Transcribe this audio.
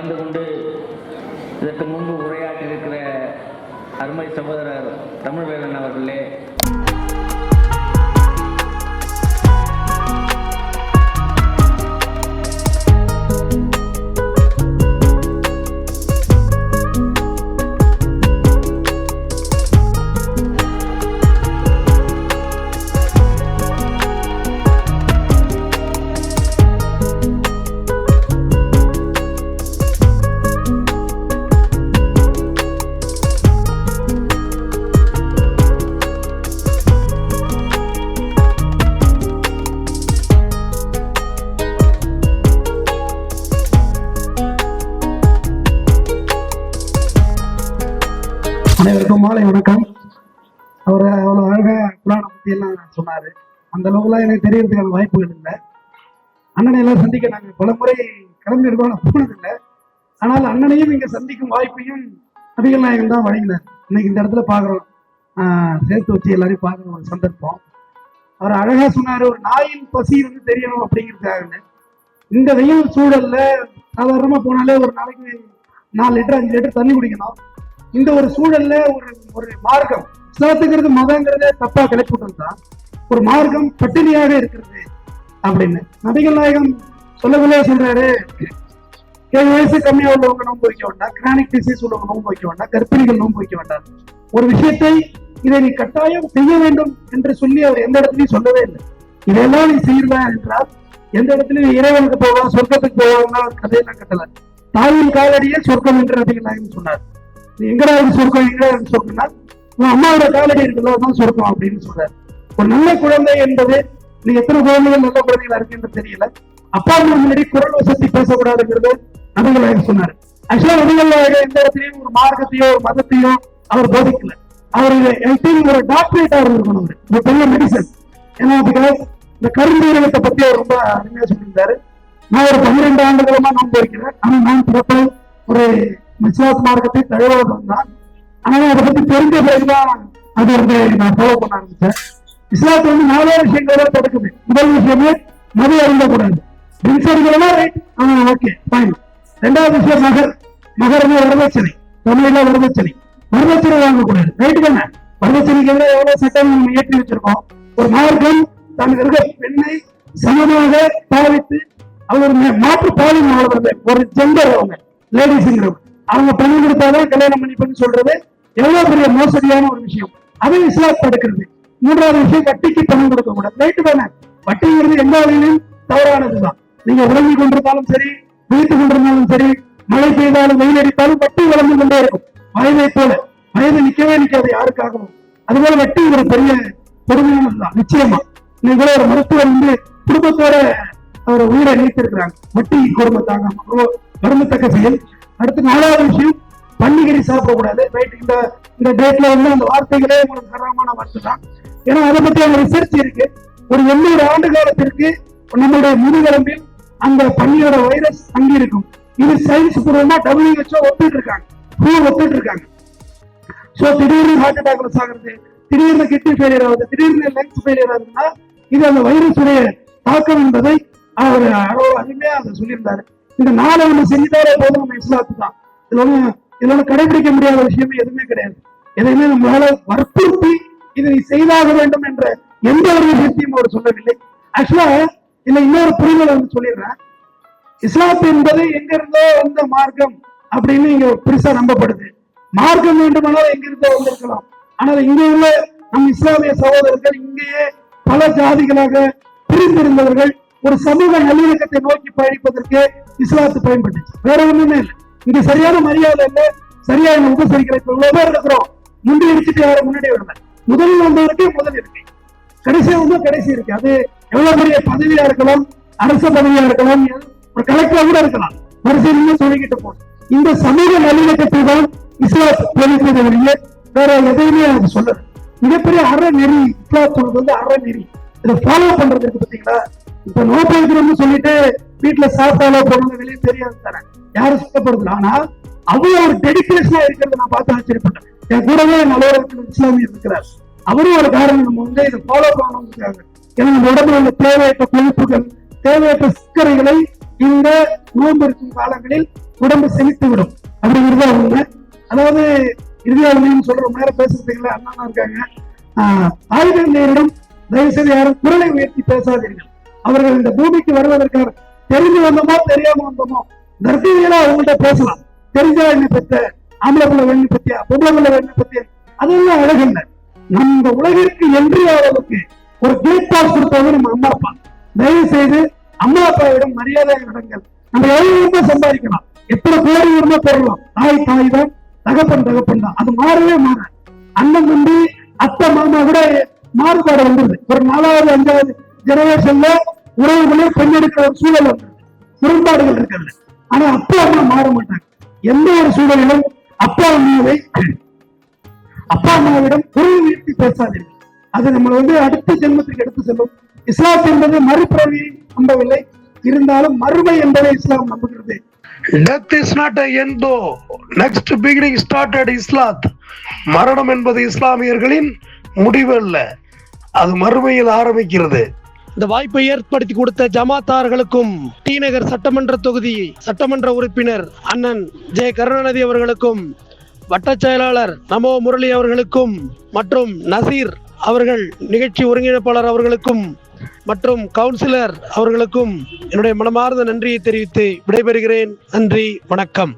கலந்து கொண்டு இதற்கு முன்பு உரையாற்றியிருக்கிற அருமை சகோதரர் தமிழ்வேலன் அவர்களே அனைவருக்கும் மாலை வணக்கம். அவர் அவ்வளோ அழகா புராணம் பத்தி எல்லாம் சொன்னாரு. அந்த அளவுக்குலாம் எனக்கு தெரியறதுக்கான வாய்ப்புகள் இல்லை. அண்ணனை எல்லாம் சந்திக்க நாங்கள் பல முறை கிளம்பி இருக்கோம் நான் போனதில்லை. ஆனால் அண்ணனையும் இங்க சந்திக்கும் வாய்ப்பையும் நபிகள் நாயகம் தான் வழங்கினார். இன்னைக்கு இந்த இடத்துல பார்க்குறோம். சேர்த்து வச்சு எல்லாரையும் பார்க்குற ஒரு சந்தர்ப்பம். அவர் அழகா சொன்னாரு ஒரு நாயின் பசி வந்து தெரியணும் அப்படிங்கிறதுக்காக. இந்த வெயில் சூழல்ல சாதாரணமா போனாலே ஒரு நாளைக்கு நாலு லிட்டர் அஞ்சு லிட்டர் தண்ணி குடிக்கணும். இந்த ஒரு சூழல்ல ஒரு ஒரு மார்க்கம். இஸ்லாத்துங்கிறது மதங்கிறத தப்பா கிளப்பிட்டு ஒரு மார்க்கம் பட்டினியாக இருக்கிறது அப்படின்னு. நபிகள் நாயகம் சொல்லவில்லை சொல்றாரு. ஏழு வயசு கம்மியா உள்ளவங்க நோன்பு வைக்க வேண்டாம். கிரானிக் டிசீஸ் உள்ளவங்க நோன்பு வைக்க வேண்டாம். கர்ப்பிணிகள் நோன்பு வைக்க வேண்டாம். ஒரு விஷயத்தை இதை நீ கட்டாயம் செய்ய வேண்டும் என்று சொல்லி அவர் எந்த இடத்துலையும் சொல்லவே இல்லை. இதெல்லாம் நீ செய்யலாம் என்றால் எந்த இடத்துலயும் இறைவனுக்கு போகலாம் சொர்க்கத்துக்கு போகலாம் கதையெல்லாம் கட்டல. தாயின் காலடியே சொர்க்கம் என்று நபிகள் நாயகம் சொன்னார். எங்கடா இது சொர்க்கம் எங்கடா இருக்கு சொர்க்கம்னா உன் அம்மாவோட காலடி இருக்குல்ல சொர்க்கம் அப்படின்னு சொல்றாரு. ஒரு நல்ல குழந்தை என்பது நீ எத்தனை குழந்தைகள் நல்ல குழந்தைகளா இருக்குன்னு தெரியல. அப்பா அம்மா முன்னாடி குரல் வசதி பேசக்கூடாதுங்கிறது நபிகள் நாயகம் சொன்னாரு. ஆக்சுவலா நபிகள் நாயகம் எந்த இடத்துலயும் ஒரு மார்க்கத்தையோ ஒரு மதத்தையோ அவர் போதிக்கல. அவர் ஐ ஒரு டாக்டரேட்டா இருந்திருக்கணும் அவர். ஒரு பெரிய மெடிசன் ஏன்னா பிகாஸ் இந்த கருந்தீரகத்தை பத்தி அவர் ரொம்ப அருமையா சொல்லியிருந்தாரு. நான் ஒரு பன்னிரெண்டு ஆண்டுகளமா நோன்பு வைக்கிறேன். ஆனா நான் பிறப்பு ஒரு விசுவாச மார்க்கத்தை தழுவாதவன் தான் ஆனா அதை பத்தி தெரிஞ்ச பிறகுதான் அது வந்து நான் ஃபாலோ பண்ண ஆரம்பிச்சேன் இஸ்லாத்து வந்து நாலே விஷயங்களோட தொடக்குது முதல் விஷயமே மது அருந்தக்கூடாது. ட்ரிங்க்ஸ் அடிக்கலாம் ரைட் ஆ ஓகே ஃபைன் ரெண்டாவது விஷயம் மகர். மகர் வரதட்சணை. தமிழ்ல வரதட்சணை. வரதட்சணை வாங்கக்கூடாது. ரைட்டு தானே? வரதட்சணைக்கு எதிராக எவ்வளவு சட்டம் நம்ம ஏற்றி வச்சிருக்கோம். ஒரு மார்க்கம் தனக்கு இருக்க பெண்ணை சமமாக பாவித்து அவர் மாற்று பாலின ஒரு ஜெண்டர் அவங்க லேடிஸ்ங்கிறவங்க அவங்க பணம் கொடுத்தாதான் கல்யாணம் பண்ணிப்பேன்னு சொல்றது எவ்வளவு பெரிய மோசடியான ஒரு விஷயம். அதை இஸ்லாம் தடுக்கிறது மூன்றாவது விஷயம் வட்டிக்கு பணம் கொடுக்க கூடாது. ரைட்டு தானே? வட்டிங்கிறது எந்த வகையிலும் தவறானதுதான். நீங்க உறங்கி கொண்டிருந்தாலும் சரி விழித்து கொண்டிருந்தாலும் சரி மழை பெய்தாலும் வெயில் அடித்தாலும் வட்டி வளர்ந்து கொண்டே இருக்கும். வயதை போல. வயது நிக்கவே நிக்காது யாருக்காகவும். அதுபோல வட்டி ஒரு பெரிய பொறுமையானதுதான் நிச்சயமா. இன்னைக்கு கூட ஒரு மருத்துவர் வந்து குடும்பத்தோட அவர் உயிரை நீத்திருக்கிறாங்க. வட்டி குடும்பத்தாங்க தாங்காம. வருந்தத்தக்க செயல். அடுத்து நாலாவது விஷயம் பன்னிகரி சாப்பிடக்கூடாது. ரைட் இந்த இந்த டேட்ல வந்து அந்த வார்த்தைகளே உங்களுக்கு சரளமான வார்த்தை தான். ஏன்னா அதை பத்தி அவங்க ரிசர்ச் இருக்கு. ஒரு எண்ணூறு ஆண்டு காலத்திற்கு நம்மளுடைய முதுகெலும்பில் அந்த பன்னியோட வைரஸ் தங்கி இருக்கும். இது சயின்ஸ் பூர்வமா டபிள்யூஹெச்ஓ ஒத்துட்டு இருக்காங்க ஹூ ஒத்துட்டு இருக்காங்க சோ திடீர்னு ஹார்ட் அட்டாக்ல சாகுறது திடீர்னு கிட்னி ஃபெயிலியர் ஆகுது திடீர்னு லங்ஸ் ஃபெயிலியர் ஆகுதுன்னா இது அந்த வைரஸ் உடைய தாக்கம் என்பதை அவர் அவ்வளவு அருமையா அதை சொல்லியிருந்தாரு. இந்த நாளை ஒண்ணு செஞ்சுட்டாலே போதும் நம்ம இஸ்லாத்து தான். இதுல ஒண்ணு இதுல ஒண்ணு கடைபிடிக்க முடியாத விஷயமே எதுவுமே கிடையாது. எதையுமே நம்மளால வற்புறுத்தி இதை செய்தாக வேண்டும் என்ற எந்த ஒரு விஷயத்தையும் அவர் சொல்லவில்லை. ஆக்சுவலா இதுல இன்னொரு புரிதலை வந்து சொல்லிடுறேன். இஸ்லாத்து என்பது எங்க இருந்தோ வந்த மார்க்கம் அப்படின்னு இங்க பெருசா நம்பப்படுது. மார்க்கம் வேண்டுமானால் எங்க இருந்தோ வந்திருக்கலாம். ஆனால் இங்க உள்ள நம் இஸ்லாமிய சகோதரர்கள் இங்கேயே பல ஜாதிகளாக பிரிந்திருந்தவர்கள் ஒரு சமூக நல்லிணக்கத்தை நோக்கி பயணிப்பதற்கு இஸ்லாத்து பயன்பட்டுச்சு. வேற ஒண்ணுமே இல்லை. இங்க சரியான மரியாதை இல்லை. சரியான உபசரிக்கிற இப்ப இவ்வளவு பேர் இருக்கிறோம். முந்தி அடிச்சுட்டு யாரும் முன்னாடி வரல முதலில் வந்தவருக்கே முதல் இருக்கு கடைசியா வந்து கடைசி இருக்கு அது எவ்வளவு பெரிய பதவியா இருக்கலாம் அரசு பதவியா இருக்கலாம் ஒரு கலெக்டரா கூட இருக்கலாம். வரிசையிலுமே சொல்லிக்கிட்டு போகும் இந்த சமூக நல்லிணக்கத்தை தான் இஸ்லாம் போதிக்கிறது வெளியே வேற எதையுமே அது சொல்லல. மிகப்பெரிய அறநெறி இஸ்லாம் வந்து அறநெறி. இதை ஃபாலோ பண்றது இருக்கு பாத்தீங்களா? இப்ப நோட்டு சொல்லிட்டு வீட்டுல சாப்பிட்டாலோ போனது வெளியே தெரியாது தரேன் யாரும் சுத்தப்படுத்தல. ஆனா அவ்வளவு ஒரு டெடிக்கேஷனா இருக்கிறத நான் பார்த்து ஆச்சரியப்பட்டேன். என் கூடவே நல்லவர்கள் இஸ்லாமியர் இருக்கிறார். அவரும் ஒரு காரணம். நம்ம வந்து இதை ஃபாலோ பண்ணணும்னு ஏன்னா நம்ம உடம்புல உள்ள தேவையற்ற கொழுப்புகள் தேவையற்ற சர்க்கரைகளை இந்த நோன்பு இருக்கும் காலங்களில் உடம்பு செலுத்தி விடும் அப்படிங்கிறது அவங்க அதாவது இறுதியாக சொல்ற நேரம் பேசுறதுக்குள்ள அண்ணா இருக்காங்க. ஆஹ் தாய் தயவு செய்து யாரும் குரலை உயர்த்தி பேசாதீர்கள். அவர்கள் இந்த பூமிக்கு வருவதற்காக தெரிஞ்சு வந்தோமோ தெரியாம வந்தோமோ கர்ப்பிணிகளா அவங்கள்ட்ட பேசலாம். தெரிஞ்சா என்ன பத்த ஆம்பளை பிள்ளை வேணி பத்தியா பொம்பளை பிள்ளை வேணி பத்தியா அதெல்லாம் அழகில்லை நம்ம இந்த உலகிற்கு என்றியாவதற்கு ஒரு கேட் பாஸ் கொடுத்தவங்க நம்ம அம்மா அப்பா. தயவு செய்து அம்மா அப்பாவிடம் மரியாதை நடங்கள் நம்ம எவ்வளவு சம்பாதிக்கலாம். எத்தனை கோடி இருந்தோ பெறலாம். தாய் தாய் தான் தகப்பன் தகப்பன் தான். அது மாறவே மாற அண்ணன் தம்பி அத்தை மாமா கூட மாறுபாடு வந்துருது. ஒரு நாலாவது அஞ்சாவது ஜெனரேஷன்ல உறவுகளே பெண்ணெடுக்கிற ஒரு சூழல் முரண்பாடுகள் இருக்கிறது ஆனா அப்பா அம்மா மாற மாட்டாங்க. எந்த ஒரு சூழலிலும் அப்பா அம்மாவை அப்பா அம்மாவிடம் குரல் உயர்த்தி பேசாதீர்கள். அது நம்மளை வந்து அடுத்த ஜென்மத்திற்கு எடுத்து செல்லும். இஸ்லாம் என்பது மறுபிறவி நம்பவில்லை. இருந்தாலும் மறுமை என்பதை இஸ்லாம் நம்புகிறது. டெத் இஸ் நாட் என் தோ நெக்ஸ்ட் பிகினிங் ஸ்டார்டட் இஸ்லாத். மரணம் என்பது இஸ்லாமியர்களின் முடிவு அல்ல அது மறுமையில் ஆரம்பிக்கிறது. இந்த வாய்ப்பை ஏற்படுத்தி கொடுத்த ஜமாத்தார்களுக்கும் டி நகர் சட்டமன்ற தொகுதி சட்டமன்ற உறுப்பினர் அண்ணன் ஜெய கருணாநிதி அவர்களுக்கும் வட்டச் செயலாளர் நமோ முரளி அவர்களுக்கும் மற்றும் நசீர் அவர்கள் நிகழ்ச்சி ஒருங்கிணைப்பாளர் அவர்களுக்கும் மற்றும் கவுன்சிலர் அவர்களுக்கும் என்னுடைய மனமார்ந்த நன்றியை தெரிவித்து விடைபெறுகிறேன். நன்றி வணக்கம்.